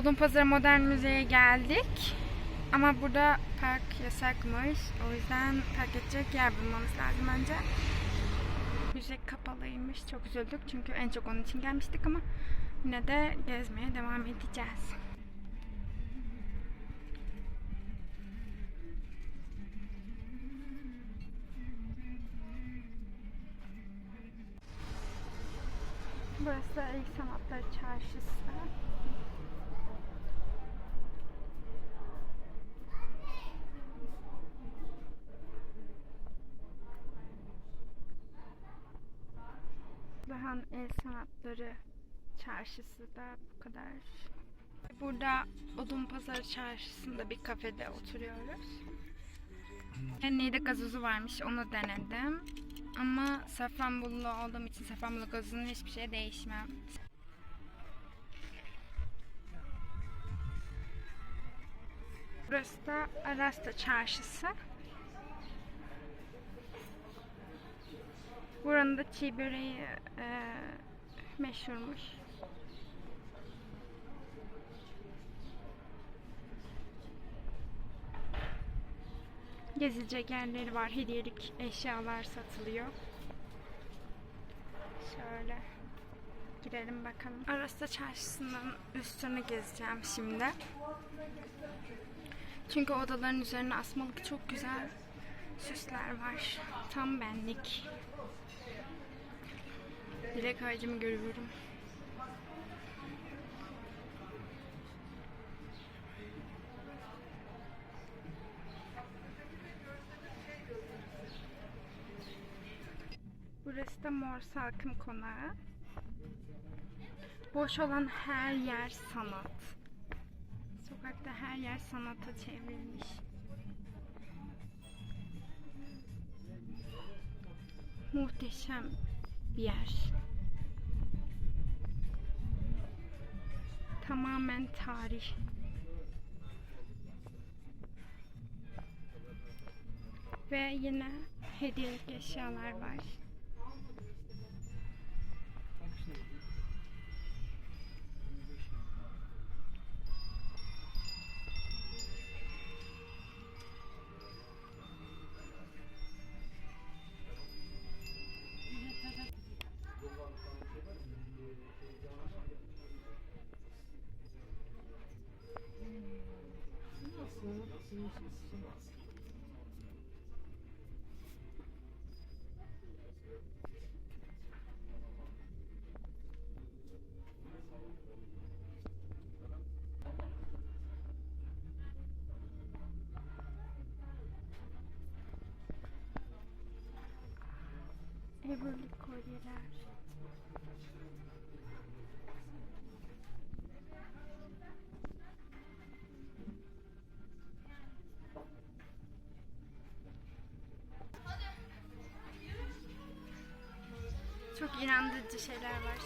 Odunpazarı Modern Müze'ye geldik. Ama burada park yasakmış. O yüzden park edecek yer bulmamız lazım önce. Müze kapalıymış. Çok üzüldük çünkü en çok onun için gelmiştik ama yine de gezmeye devam edeceğiz. Burası da El Sanatları Çarşısı. Dahan El Sanatları Çarşısı da bu kadar. Burada Odunpazarı Çarşısı'nda bir kafede oturuyoruz. Niğde gazozu varmış onu denedim. Ama Safranbolu olduğum için Safranbolu gazozunun hiçbir şeye değişmem. Burası da Arasta Çarşısı. Buranın da çiğ böreği e, meşhurmuş. Gezilecek yerleri var. Hediyelik eşyalar satılıyor. Şöyle girelim bakalım. Arasta Çarşısı'nın üstünü gezeceğim şimdi. Çünkü odaların üzerine asmalık çok güzel süsler var. Tam benlik. Dilek ağacımı görüyorum. Burası da Mor Salkım Konağı. Boş olan her yer sanat. Sokakta her yer sanata çevrilmiş. Muhteşem bir yer. Tamamen tarih. Ve yine hediyelik eşyalar var. Ever recorded actually. Çok inandırıcı şeyler var.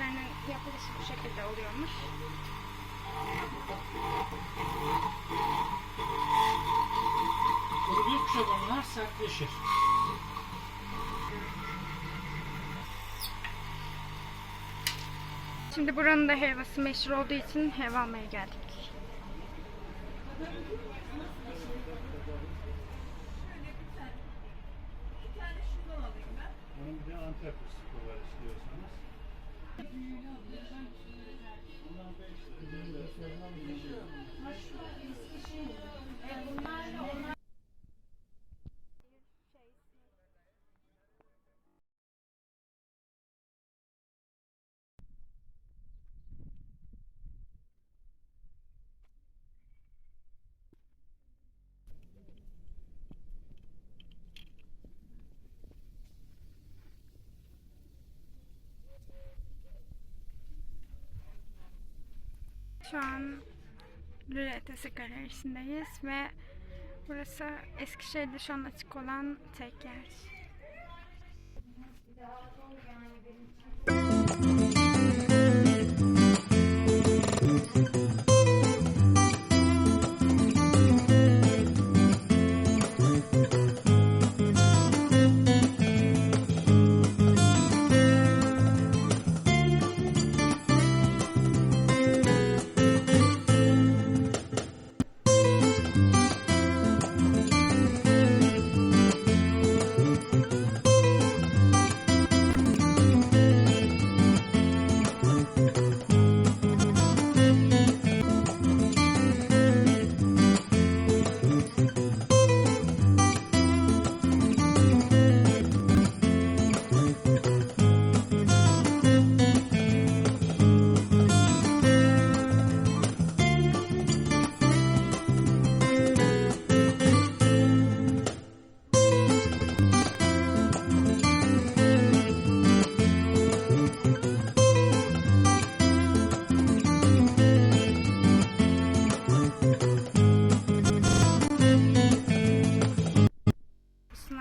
Yani yapılışı bu şekilde oluyormuş. Kurudukça bunlar sertleşir. Şimdi buranın da helvası meşhur olduğu için helva almaya geldik. Bir de antep var istiyorsanız. Şu an Lüretesi Galerisi'ndeyiz ve burası Eskişehir'de şu an açık olan tek yer.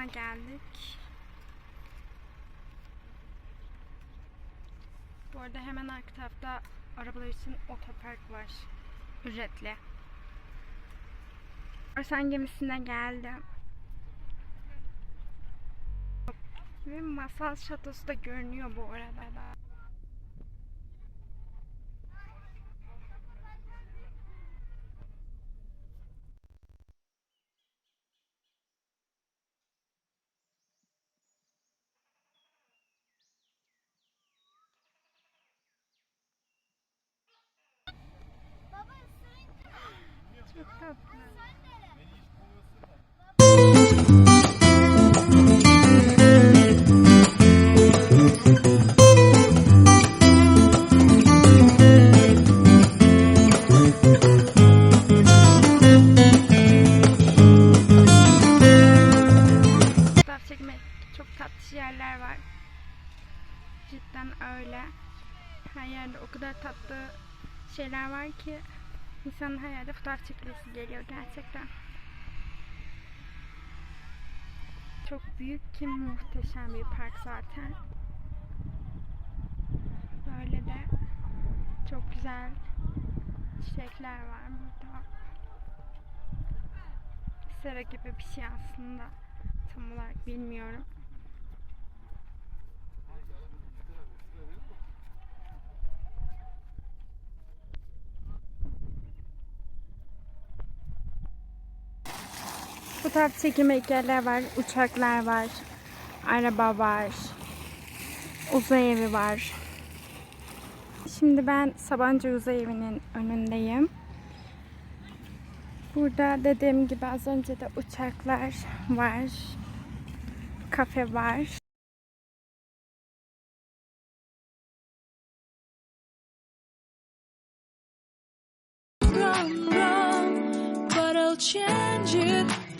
Kapısına geldik. Bu arada hemen arka tarafta arabalar için otopark var. Ücretli. Arsan gemisine geldim. Ve masal şatosu da görünüyor bu arada şeyler var ki insanın her yerde fotoğraf çekilesi geliyor gerçekten. Çok büyük ki muhteşem bir park zaten. Böyle de çok güzel çiçekler var burada. Sera gibi bir şey aslında. Tam olarak bilmiyorum. Fotoğraf çekilmek yerler var, uçaklar var, araba var, uzay evi var. Şimdi ben Sabancı Uzay Evi'nin önündeyim. Burada dediğim gibi az önce de uçaklar var, kafe var. change it,